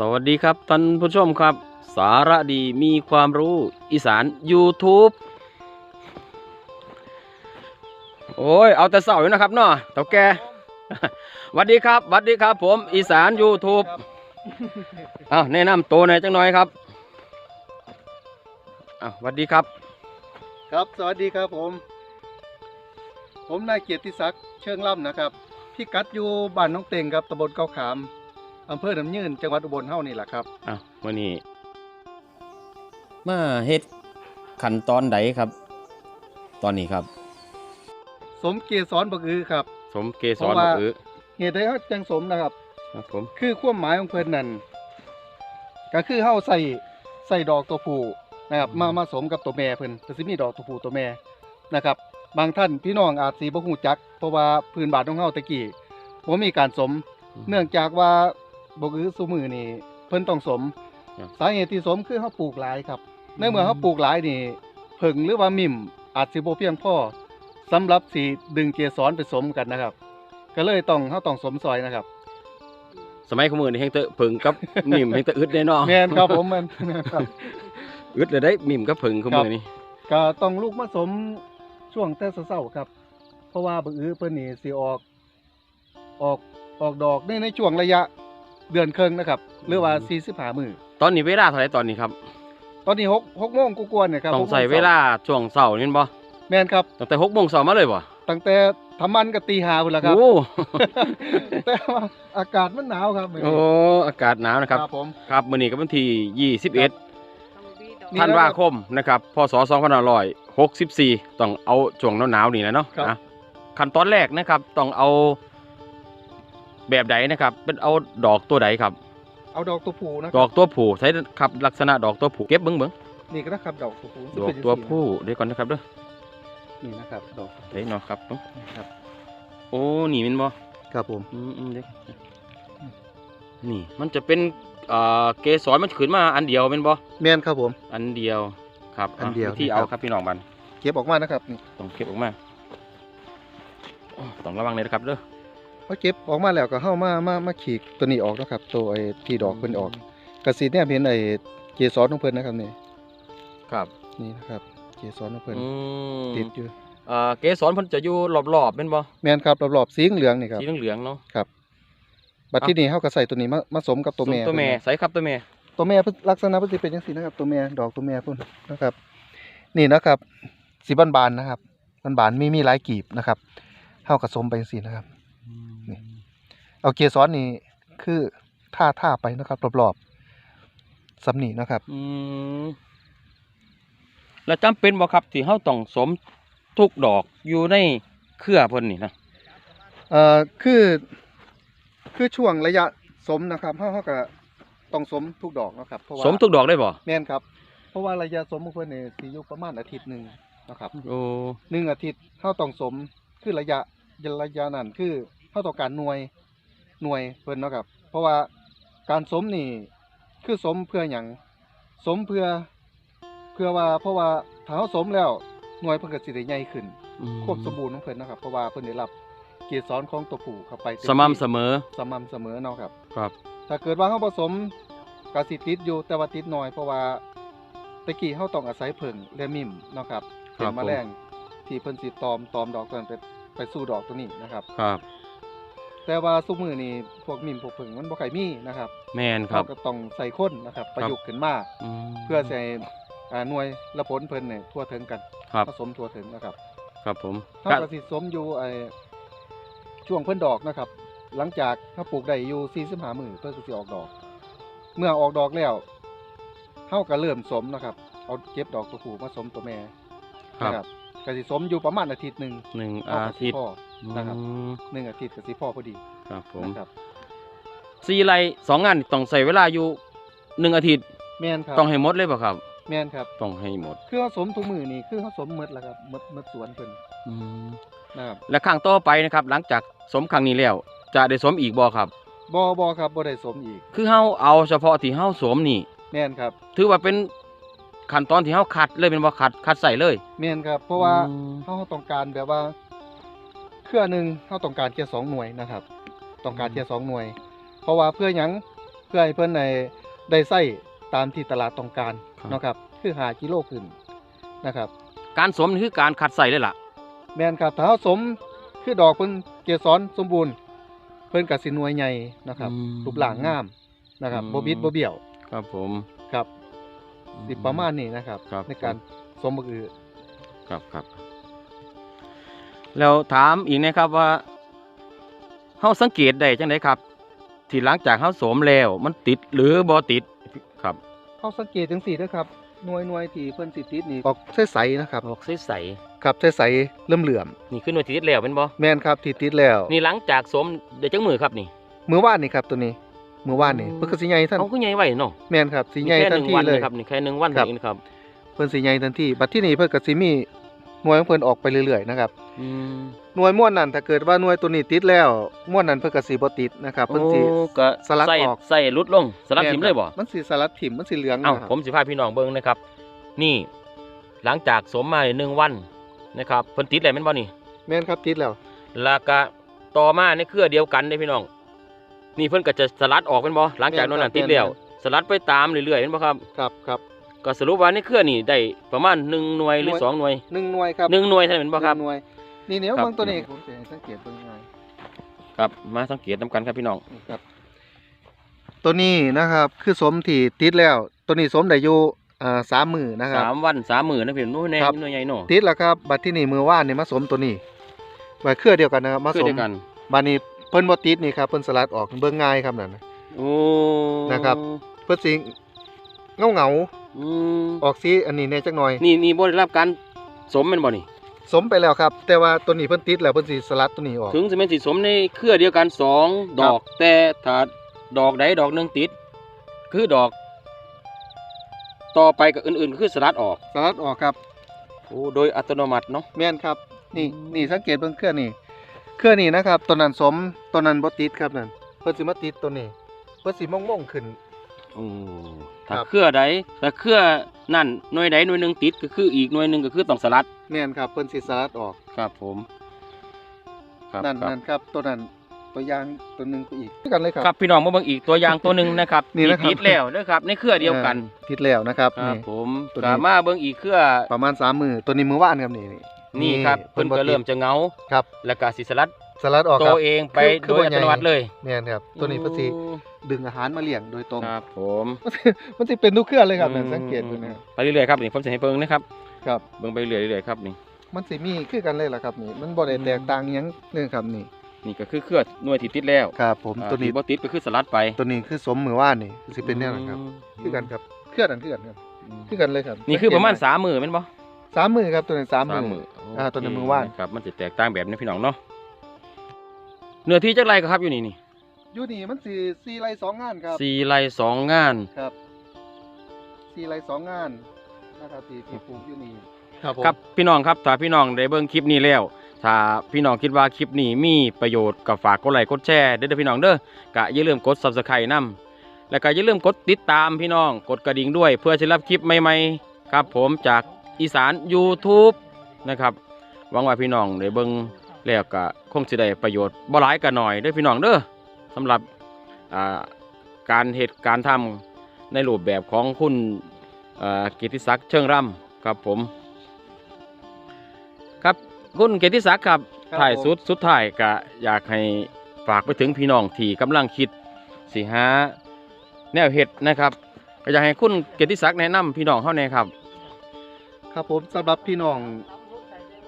สวัสดีครับท่านผู้ชมครับ สาระดีมีความรู้อีสาน YouTube โอ้ย เอาแต่เสาอยู่นะครับเนาะเต่าแกสวัสดีครับสวัสดีครับ ผมอีสาน YouTube อ้าวแนะนำตัวหน่อยจังหน่อยครับอ้าวสวัสดีครับ ครับ สวัสดีครับผม ผมนายเกียรติศักดิ์เชิงล่ำนะครับ พี่กัดอยู่บ้านน้องเต็งครับตำบลเกาขาม อำเภอหนำยืนจังหวัดอุบลเฮานี่แหละครับอ้าววันนี้มาเฮ็ดขั้นตอนใดครับ ตอนนี้ครับ สมเกสรบักอือครับ สมเกสรเพราะว่าบักอือเหตุใดเขาจังสมนะครับ ครับผม คือความหมายของเพิ่นนั่นก็คือเฮาใส่ใส่ดอกตัวผู้นะครับมามาสมกับตัวแม่เพิ่นก็สิมีดอกตัวผู้ตัวแม่นะครับ บางท่านพี่น้องอาจสิบ่ฮู้จัก เพราะว่าพื้นบ้านของเฮาตะกี้บ่มีการสม เนื่องจากว่า บกอือซุมือนี่เพิ่นต้องสม ครับ สาเหตุที่สมคือเฮาปลูกหลายครับ ในเมื่อเฮาปลูกหลายนี่ผึ่งหรือว่ามิ่มอาจสิบ่เพียงพอสำหรับสิดึงเกสรไปสมกันนะครับ ก็เลยต้องเฮาต้องสมซอยนะครับสมัยขมือนี่แฮงเตอะผึ่งกับ มิมแฮงเตอะอึดแน่เนอนแม่นครับผมแม่นแม่นครับ อึดเลยได้มิมกับผึ่งขมือนี่ก็ต้องลูกมาสมช่วงแต่เช้าๆครับ เพราะว่าบกอือเพิ่นนี่สิออก ออกออกดอกในในช่วงระยะ เดือนครึ่งนะครับหรือว่า45มื้อตอนนี้เวลาเท่าไหร่ตอนนี้ครับตอนนี้6 6โมงกว่าๆเนี่ยครับต้องหกโมใส่ช้เวลาช่วงเช้านี่บ่แม่นครับตั้งแต่6โมงเช้ามาเลยบ่ตั้งแต่ทำมันกับตีหาพุ่นละครับโอ้แต่ว่าอากาศมันหนาวครับมื้อโอ้นี้อากาศหนาวนะครับผม ครับมื้อนี้ก็วันที่นี่21ธันวาคมนะครับพศ2564 ต้องเอาช่วงหนาวๆนี่แหละเนาะครับอะขั้นตอนแรกนะครับต้องเอา แบบใดนะครับ เป็นเอาดอกตัวใดครับ เอาดอกตัวผู้นะคดรัอกตัวผู้ใช้ครับลักษณะดอกตัวผู้เก็บเบิ่งเบิ่งนี่ก็นะครับดอกตัวผู้ดอกตัวผู้เดี๋ยวก่อนนะครับเด้อนี่นะครับดอกเฮ้ยเนาะครับเนาะครับ โอ้นี่แมันบ่ครับผมอืมอืมเด็กนี่มันจะเป็นอ่าเกสรมันขึ้นมาอันเดียวเป็นบ่แม่นครับผม อันเดียวครับอันเดียวที่นี่เอาครับ ครับพี่น้องบัน เก็บออกมานะครับนี่ต้องเก็บออกมาโอ้ต้องระวังเลยนะครับเด้อ พอเก็บออกมาแล้วก็เฮามามามาขีกตัวนี้ออกนะครับ ตัวไอ้ที่ดอกเพิ่นออกกระสีเนี่ยเห็นไอ้เกสรของเพิ่นนะครับนี่ครับนี่นะครับ เกสรของเพิ่นอืมติดอยู่อ่าเกสรเพิ่นจะอยู่รอบๆเป็นบ่แม่นครับรอบๆสีเหลืองนี่ครับสีเหลืองๆเนาะครับบัดที่นี่เฮาก็ใส่ตัวนี้มามาสมกับตัวแม่ตัวแม่เพิ่นนะใส่ครับตัวแม่ตัวแม่เพิ่นลักษณะเพิ่นสิเป็นจังซี่นะครับ ตัวแม่ดอกตัวแม่เพิ่นนะครับ นี่นะครับสีบานๆนะครับบานๆมีมีหลายกีบนะครับเฮาก็สมไปจังซี่นะครับนี่ เอาเกสรนี่คือท่าท่าไปนะครับรอบๆสำนีนะครับ อืมแล้วจำเป็นบ่ครับที่เฮาต้องสมทุกดอกอยู่ในเครือเพิ่นนี่นะเอ่อคือคือช่วงระยะสมนะครับเฮาเฮาก็ต้องสมทุกดอกนะครับเพราะว่าสมทุกดอกได้บ่แม่นครับ เพราะว่าระยะสมของเพิ่นนี่สิอยู่ประมาณอาทิตย์หนึงนะครับโอ้หนึ่งอาทิตย์เท่าต้องสมคือระยะระยะนั้นคือเท่าต่อการหน่วย หน่วยเพิ่นเนาะครับ เพราะว่าการสมนี่คือสมเพื่อหยังสมเพื่อเพื่อว่าเพราะว่าถ้าเฮาสมแล้วหน่วยเพิ่นก็สิได้ใหญ่ขึ้นอืมควบสมบูรณ์ของเพิ่นนะครับเพราะว่าเพิ่นได้รับเกสรของตัวผู้เข้าไปต็สม่ำเสมอสม่ำเสมอเนาะครับ ครับ ถ้าเกิดว่าเฮาผสมก็สิติดอยู่แต่ว่าติดน้อย เพราะว่าตะกี้เฮาต้องอาศัยเพิ่งและมิมเนาะครับครัเป็นบแมลงที่เพิ่นสิตอมตอมดอกตัวนั้นไปไปสู่ดอกตัวนี้นะครับ ครับ แต่ว่าซุมือนี่พวกมิมพวกผึ่งมันบ่ค่อยมีนะครับแม่นครับ เราก็ต้องใส่ข้นนะครับ ประยุกต์ขึ้นมา มเพื่อใส่อ่าหน่วยและผลเพิ่นเนี่ยทั่วถึงกันครับ ผสมทั่วถึงนะครับครับผมเฮาก็สิสมอยู่ไอ้ช่วงเพิ่นดอกนะครับ หลังจากเฮาปลูกได้อยู่45มื้อเพิ่นก็สิออกดอก เมื่อออกดอกแล้วเฮาก็เริ่มสมนะครับ เอาเก็บดอกตัวผู้มาสมตัวแม่ครับ นะครับก็สิสมอยู่ประมาณอาทิตย์หนึงหนึ่งเฮาอาก็สิทิตย์พอ นะครับอืมหนึ่งอาทิตย์ก็สิพ่อพอดีครับผมนะครับสี่ไร่สองงานต้องใส่เวลาอยู่หนึ่งอาทิตย์แม่นครับต้องให้หมดเลยป่ะครับ แม่นครับ ต้องให้หมด คือเขาสมทุกมือนี่คือเขาสมหมดแล้วครับหมดหมดสวนเพิ่นอืมนะครับและครั้งต่อไปนะครับ หลังจากสมครั้งนี้แล้ว จะได้สมอีกบ่ครับบ่บ่ครับบ่ได้สมอีก คือเฮาเอาเฉพาะที่เฮาสวมนี่ แม่นครับ ถือว่าเป็นขั้นตอนที่เฮาคัดเลยเป็นบ่คัดคัดใส่เลย แม่นครับ เพราะว่าอืม เขาต้องการแบบว่า เครือหนึ่งเขาต้องการแค่สองหน่วยนะครับ ต้องการแค่สองหน่วย เพราะว่าเพื่อหยังเพื่อให้เพิ่นในได้ใส่ตามที่ตลาดต้องการครับเนาะครับ คือหากิโลขึ้นนะครับ การสวมนี่คือการคัดใส่เลยล่ะ แม่นครับถ้าเฮาสมคือดอกเพิ่นเกสรสมบูรณ์ เพิ่นก็สิหน่วยใหญ่นะครับอืมรูปร่างงามนะครับอืมบ่บิดบ่เบี้ยว ครับผมครับสิประมาณนี้นะครับครับในการสมบักอือครับครับ แล้วถามอีกนะครับว่าเฮาสังเกตได้จังไดครับ ที่หลังจากเฮาสวมแล้วมันติดหรือบ่ติดครับเฮาสังเกตจังซี่นะครับหน่วยหน่วยที่เพิ่นสิติดนี่ออกใสๆนะครับออกใสครับใสๆเหลื่อมๆนี่คือหน่วยที่ติดแล้วเป็นบ่ๆแม่นครับที่ติดแล้วนี่หลังจากสวมได้จังมือครับนี่มื้อวานนี่ครับตัวนี้มื้อวานนี่อืมเพิ่นก็สิใหญ่ทันเอาคือใหญ่ไว้เนาะแม่นครับสิใหญ่แค่ทันนึ่งทีวันเลย นะครับนี่แค่หนึ่งวันครับ เองนะครับ เพิ่นสิใหญ่ทันทีบัดที่นี่เพิ่นก็สิมี หน่วยของเพิ่นออกไปเรื่อยๆนะครับอืมหน่วยม่วนนั้นถ้าเกิดว่าหน่วยตัวนี้ติดแล้วม่วนนั้นเพิ่นก็สิบ่ติดนะครับเพิ่นสิ โอ้ก็สลัดใส่ออก ใส่ลุดลงสลัดทิมเลยบ่ มันสิสลัดถิ่มมันสิเหลืองเอ้านะครับ ผมสิพาพี่น้องเบิ่งนะครับ นี่หลังจากสวมมาหนึ่งวันนะครับเพิ่นติดอะไรแม่นบ่นี่แม่นครับติดแล้ว แล้วก็ต่อมาในเครือเดียวกันเด้พี่น้อง นี่เพิ่นก็จะสลัดออกเป็นบ่หลังจากนั้นนะติดแล้วสลัดไปตามเรื่อยๆเห็นบ่ครับ ครับครับ ก็สรุปว่าในเครือนี่ได้ประมาณหนึ่งหน่วยหรือหน่วยสองหน่วยหนึ่งหน่วยครับหนึ่งหน่วยเท่านั้นเป็นบ่ครับหนึ่งหน่วยนี่เนี่ยครับเบิ่งตัวนี้ผมสิให้สังเกตเบิ่งหน่อยครับมาสังเกตนํกันครับพี่น้องนี่ครับ ตัวนี้นะครับคือสมที่ติดแล้ว ตัวนี้สมได้อยู่อ่าสามมือนะครับสามวันสามมื้อนะพี่น้องแน่ครับหน่วยใหญ่เนาะติดแล้วครับบัดที่นี่มือว่านนี่มาสมตัวนี้ไว้เครือเดียวกันนะครับมาคือสมเดียวกันบัดนี้เพิ่นบ่ติดนี่ครับเพิ่นสลัดออกเบิ่งง่ายครับนั่นน่ะโอ้นะครับ เพิ่นสิเงาเงา อืมๆออกสีอันนี้แน่จักหน่อย นี่นี่บ่ได้รับการสมแม่นบ่นี่ สมไปแล้วครับ แต่ว่าตัวนี้เพิ่นติดแล้วเพิ่นสิสลัดตัวนี้ออก ถึงสิแม่นสิสมในเครือเดียวกันสองดอก แต่ถ้าดอกใดดอกหนึงติด คือดอก ต่อไปกับอื่นๆ คือสลัดออกสลัดออกครับ โอ้โดยอัตโนมัติเนาะ แม่นครับ นี่นี่สังเกตเบิ่งเครือนี่เครือนี่นะครับตัวนั้นสมตัวนั้นบ่ติดครับนั่นเพิ่นสิมาติดตัวนี้เพิ่นสิม่องๆขึ้น โอ้ถ้าครับ เครือใดถ้าเครือนั่นหน่วยใดหน่วยหนึงติดก็คืออีกหน่วยหนึงก็คือต้องสลัดแม่นครับเพิ่นสิสลัดออก ครับผมครับนั่นครับนั่นครับตัวนั้นตัวอย่างตัวหนึงก็อีกคือกันเลยครับ ครับพี่น้องมาเบิ่งอีกตัวอย่างตัวหนึ่งนะครับนี่ที่นะครับ ติดแล้วนะครับ ในเครือเดียวกันติดแล้วนะครับครับนี่ ผมตัวนี้ กามาเบิ่งอีกเครือประมาณ3มือตัวนี้มือว่านครับนี่นี่นี่ครับเพิ่นบ่ก็ติดเริ่มจะเหงา ครับ แล้วก็สิสลัด สลัดออกตัครับวเองไปคือโดยคือบ่อัใหญ่ ตโนมัติเลยแม่นครับ ตัวนี้เพิ่นสิดึงอาหารมาเลี้ยงโดยตรง ครับผมมันสิมันสิเป็นทุกเครือเลยครับนั่นสังเกตดูนะครับ ไปเรื่อยๆครับนี่ผมจะให้เบิ่งนะครับครับ เบิ่งไปเรื่อยๆครับนี่ มันสิมีคือกันเลยล่ะครับนี่ มันบ่ได้แตกต่างหยังเลยครับนี่ นี่ก็คือเครือหน่วยที่ติดแล้วครับ ผมอ่าตัวนี้ที่บ่ติดก็คือสลัดไปตัวนี้คือสมมือว่านนี่สิเป็นแนวนั้นครับคือกันครับ เครือนั้นคือกันครับอืมคือกันเลยครับนี่คือประมาณสังเกตสามมือแม่นบ่ได้สามมือครับตัวนี้สามมือมืออ่าตัวนี้โเคมือว่าน ครับมันจะแตกต่างแบบนี้พี่น้องเนาะ เนื้อที่จักไรก็ครับอยู่นี่นี่อยู่นี่มันสิสี่ไร่สองงานครับสี่ไร่สองงานครับสี่ไร่สองงานนะครับที่ที่ปลูกอยู่นี่ครับผมครับพี่น้องครับถ้าพี่น้องได้เบิ่งคลิปนี้แล้วถ้าพี่น้องคิดว่าคลิปนี้มีประโยชน์ก็ฝากกดไลค์กดแชร์เด้อพี่น้องเด้อกะอย่าลืมกด Subscribe นํแล้วก็อย่าลืมกดติดตามพี่น้องกดกระดิ่งด้วย เพื่อจะรับคลิปใหม่ๆครับ ผมจากอีสาน YouTube นะครับหวังว่าพี่น้องได้เบิ่งแล้วก็ค งสิได้ประโยชน์บ่หลายก็น้อยเด้อพี่น้องเด้อสำหรับอ่าการเหตุการทำในรูปแบบของคุณอ่ากิตติศักดิ์เชิงร่ำครับผม ครับคุณเกียรติศักดิ์ครับครับถ่ายผมสุดสุดท้ายก็อยากให้ฝากไปถึงพี่น้องที่กำลังคิดสิหาแนวเห็ดนะครับก็อยากให้คุณเกียรติศักดิ์แนะนำพี่น้องเขาแน่ครับ ครับผมสำหรับพี่น้อง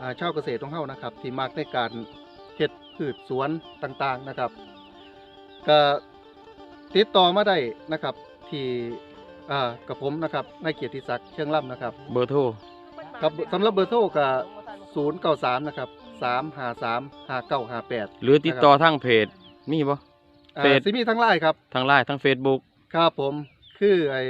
อ่าชาวเกษตรของเฮานะครับ ที่มักในการเฮ็ด พืชสวนต่างๆนะครับก็ติดต่อมาได้นะครับที่อ่ากับผมนะครับนายเกียรติศักดิ์เชียงล่ำนะครับเบอร์โทรครับสำหรับเบอร์โทรก็093นะครับ353 5958หรือติดต่อทางเพจมีบ่อ่าเฟซสิมีทั้งไลน์ครับทางไลน์ทาง Facebook ครับผมคือไอ้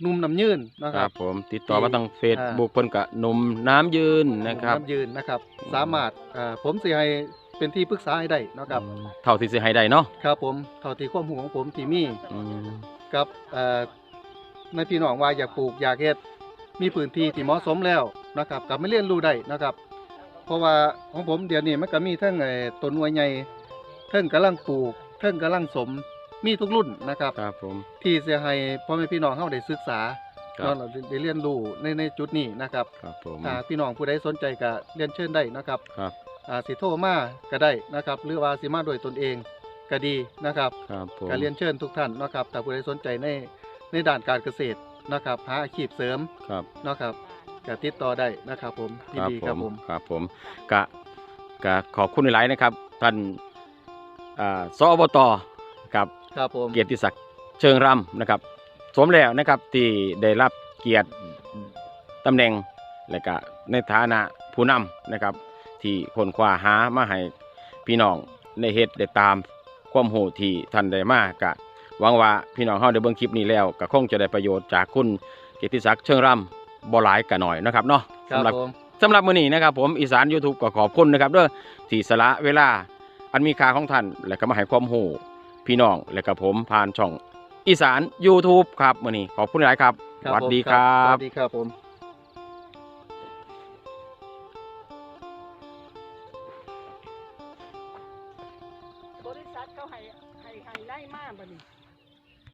หนุ่มน้ำยืนนะคครัรับบผมติดต่อมาทางอ่า Facebook เพิ่นกะนมน้ำยืนนะครับหมน้ำยืนนะครับ สามารถอ่าผมสิให้ เป็นที่ปรึกษาให้ได้นะครับอืมเท่าที่สิให้ได้เนาะครับผมเท่าที่ความรู้ของผมที่มีอืมกับเอ่อในพี่น้องว่าอยากปลูกอยากเฮ็ดมีพื้นที่ที่เหมาะสมแล้วนะครับกับไม่เรียนรู้ได้นะครับ เพราะว่าของผมเดี๋ยวนี้มันก็มีทั้งไอ้ต้นหน่วยใหญ่เทั้งกำลังปลูกเทั้งกำลังสมมีทุกรุ่นนะครับ ครับผม ที่จะให้พ่อแม่พี่น้องเฮาได้ศึกษาครับเนาะได้เรียนรู้ในในจุดนี้นะครับครับผมอ่าพี่น้องผู้ใดสนใจก็เรียนเชิญได้นะครับ ครับอ่า สิโทรมาก็ได้นะครับหรือว่าสิมาโดวยตนเองก็ดีนะครับครับผมก็เรียนเชิญทุกท่านนะครับถ้าผู้ใดสนใจในในด้านการเกษตรนะครับหาอาชีพเสริมครับนะครับก็ติดต่อได้นะครับผมยินดีครับผมครับผมกะกะขอบคุณหลายๆนะครับ ท่านอ่าสอบตกับครับผมเกียรติศักดิ์เชิงรำนะครับ สมแล้วนะครับที่ได้รับเกียรติตำแหน่งและก็ในฐานะผู้นำนะครับ ที่คนคว้าหามาให้พี่น้องในเฮ็ดได้ตามความรู้ที่ท่านได้มากะหวังว่าพี่น้องเฮาได้เบิ่งคลิปนี้แล้วก็คงจะได้ประโยชน์จากคุณเกียรติศักดิ์เชิงรำบ่หลายก็น้อยนะครับเนาะครับสำหรับผมสำหรับมื้อนี้นะครับ ผมอีสาน YouTube ก็ขอบคุณนะครับเด้อที่สละเวลาอันมีค่าของท่านและก็มาให้ความรู้พี่น้องและก็ผมผ่านช่องอีสาน YouTube ครับมื้อนี้ขอบคุณหลายครับสครับวัสผมดีครับสวัสดีครับผม